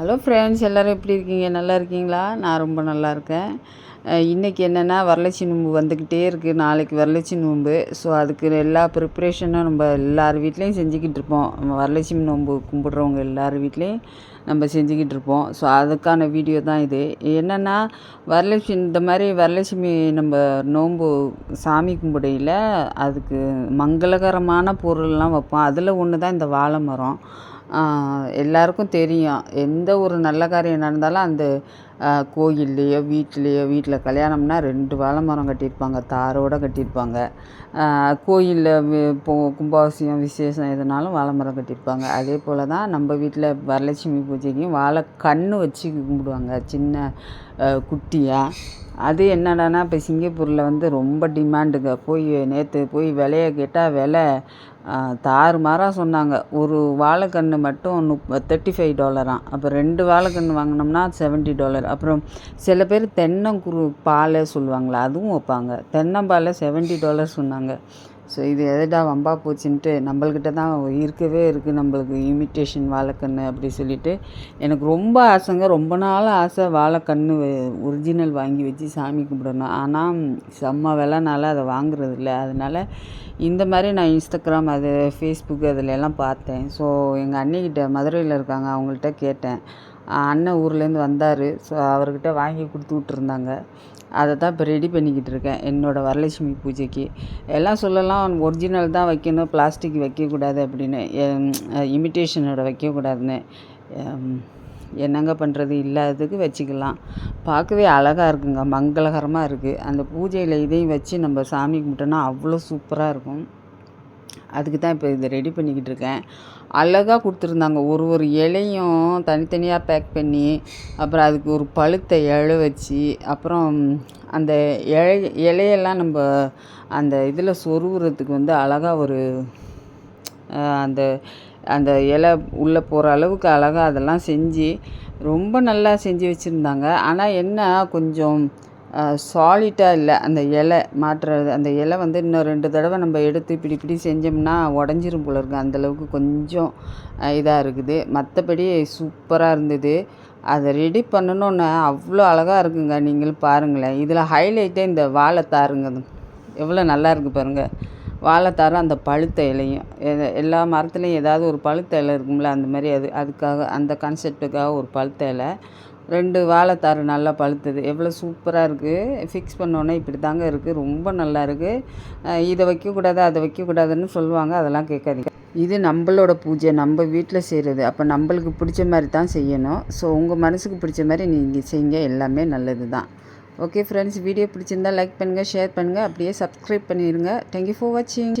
Hello friends எல்லோரும் எப்படி இருக்கீங்க? நல்லா இருக்கீங்களா? நான் ரொம்ப நல்லா இருக்கேன். இன்றைக்கி என்னென்னா வரலட்சுமி நோம்பு வந்துக்கிட்டே இருக்குது நாளைக்கு வரலட்சுமி நோம்பு ஸோ அதுக்கு எல்லா ப்ரிப்ரேஷனும் நம்ம எல்லார் வீட்லேயும் செஞ்சுக்கிட்டு இருப்போம். வரலட்சுமி நோம்பு கும்பிட்றவங்க எல்லார் வீட்லேயும் நம்ம செஞ்சுக்கிட்டு இருப்போம். ஸோ அதுக்கான வீடியோ தான் இது. என்னென்னா வரலட்சுமி இந்த மாதிரி வரலட்சுமி நம்ம நோன்பு சாமி கும்பிடையில் அதுக்கு மங்களகரமான பொருள்லாம் வைப்போம். அதில் ஒன்று தான் இந்த வாழை மரம். எல்லாருக்கும் தெரியும். எந்த ஒரு நல்ல காரியம் நடந்தாலும் அந்த கோயில்லையோ வீட்லேயோ வீட்டில் கல்யாணம்னா ரெண்டு வாழை மரம் கட்டியிருப்பாங்க தாரோடு கட்டியிருப்பாங்க. கோயிலில் இப்போ கும்பாபிஷேகம் விசேஷம் எதுனாலும் வாழை மரம் கட்டியிருப்பாங்க. அதே போல் தான் நம்ம வீட்டில் வரலட்சுமி பூஜைக்கும் வாழை கன்று வச்சு கும்பிடுவாங்க சின்ன குட்டியாக அது என்னடான்னா இப்போ சிங்கப்பூரில் வந்து ரொம்ப டிமாண்டுங்க. போய் நேற்று போய் விலைய கேட்டால் விலை தாறுமாறாக சொன்னாங்க. ஒரு வாழைக்கன்று மட்டும் நுப் தேர்ட்டி ஃபைவ் டாலராம் அப்போ ரெண்டு வாழைக்கன்று வாங்கினோம்னா செவன்ட்டி டாலர் அப்புறம் சில பேர் தென்னங்குரு பாலை சொல்லுவாங்களே அதுவும் வைப்பாங்க. தென்னம்பாலை செவன்ட்டி டாலர் சொன்னாங்க. ஸோ இது எதுடா வம்பா போச்சுன்ட்டு நம்மள்கிட்ட தான் இருக்கவே இருக்குது நம்மளுக்கு இமிட்டேஷன் வாழைக்கன்று அப்படி சொல்லிட்டு. எனக்கு ரொம்ப ஆசைங்க. ரொம்ப நாள் ஆசை வாழைக்கன்று ஒரிஜினல் வாங்கி வச்சு சாமி கும்பிடணும். ஆனால் செம்ம விலைனால அதை வாங்குறது இல்லை அதனால் இந்த மாதிரி நான் இன்ஸ்டாகிராம் அது ஃபேஸ்புக் அதில் எல்லாம் பார்த்தேன். ஸோ எங்கள் அண்ணிக்கிட்ட மதுரையில் இருக்காங்க அவங்கள்ட்ட கேட்டேன். அண்ணன் ஊர்லேருந்து வந்தார். ஸோ அவர்கிட்ட வாங்கி கொடுத்து விட்ருந்தாங்க அதை தான் இப்போ ரெடி பண்ணிக்கிட்டு இருக்கேன் என்னோடய வரலட்சுமி பூஜைக்கு. எல்லாம் சொல்லலாம் ஒரிஜினல் தான் வைக்கணும் பிளாஸ்டிக் வைக்கக்கூடாது அப்படின்னு. இமிட்டேஷனோட வைக்கக்கூடாதுன்னு. என்னங்க பண்ணுறது இல்லாததுக்கு வச்சுக்கலாம். பார்க்கவே அழகாக இருக்குங்க மங்களகரமாக இருக்குது அந்த பூஜையில் இதையும் வச்சு நம்ம சாமி கும்பிட்டோன்னா அவ்வளோ சூப்பராக இருக்கும். அதுக்கு தான் இப்போ இதை ரெடி பண்ணிக்கிட்டு இருக்கேன். அழகாக கொடுத்துருந்தாங்க. ஒரு ஒரு இலையும் தனித்தனியாக பேக் பண்ணி அப்புறம் அதுக்கு ஒரு பழுத்த இலை வச்சு அப்புறம் அந்த இலை இலையெல்லாம் நம்ம அந்த இதில் சொருவுறதுக்கு வந்து அழகாக ஒரு அந்த அந்த இலை உள்ளே போகிற அளவுக்கு அழகாக அதெல்லாம் செஞ்சு ரொம்ப நல்லா செஞ்சு வச்சுருந்தாங்க. ஆனால் என்ன கொஞ்சம் சாலிட்டாக இல்லை. அந்த இலை மாற்றுறது அந்த இலை வந்து இன்னும் ரெண்டு தடவை நம்ம எடுத்து இப்படி இப்படி செஞ்சோம்னா உடஞ்சிரும் போல இருக்குது அந்தளவுக்கு கொஞ்சம் இதாக இருக்குது. மற்றபடி சூப்பராக இருந்தது. அதை ரெடி பண்ணணுன்னு அவ்வளோ அழகாக இருக்குங்க. நீங்களும் பாருங்களேன். இதில் ஹைலைட்டே இந்த வாழைத்தாருங்க. எவ்வளோ நல்லா இருக்குது பாருங்கள் வாழைத்தாரும் அந்த பழுத்த இலையும். எல்லா மரத்துலேயும் ஏதாவது ஒரு பழுத்த இலை இருக்கும்ல அந்த மாதிரி அது அதுக்காக அந்த கான்செப்டுக்காக ஒரு பழுத்த இலை. ரெண்டு வாழைத்தாரு நல்லா பழுத்தது. எவ்வளோ சூப்பராக இருக்குது ஃபிக்ஸ் பண்ணோன்னே இப்படி தாங்க இருக்குது ரொம்ப நல்லா இருக்குது இதை வைக்கக்கூடாது அதை வைக்கக்கூடாதுன்னு சொல்லுவாங்க. அதெல்லாம் கேட்காதீங்க. இது நம்மளோட பூஜை. நம்ம வீட்டில் செய்கிறது அப்போ நம்மளுக்கு பிடிச்ச மாதிரி தான் செய்யணும். ஸோ உங்கள் மனசுக்கு பிடிச்ச மாதிரி நீங்கள் செய்யுங்க எல்லாமே நல்லது தான் ஓகே ஃப்ரெண்ட்ஸ் வீடியோ பிடிச்சிருந்தா லைக் பண்ணுங்கள் ஷேர் பண்ணுங்கள் அப்படியே சப்ஸ்கிரைப் பண்ணிடுங்க தேங்க்யூ ஃபார் வாட்சிங்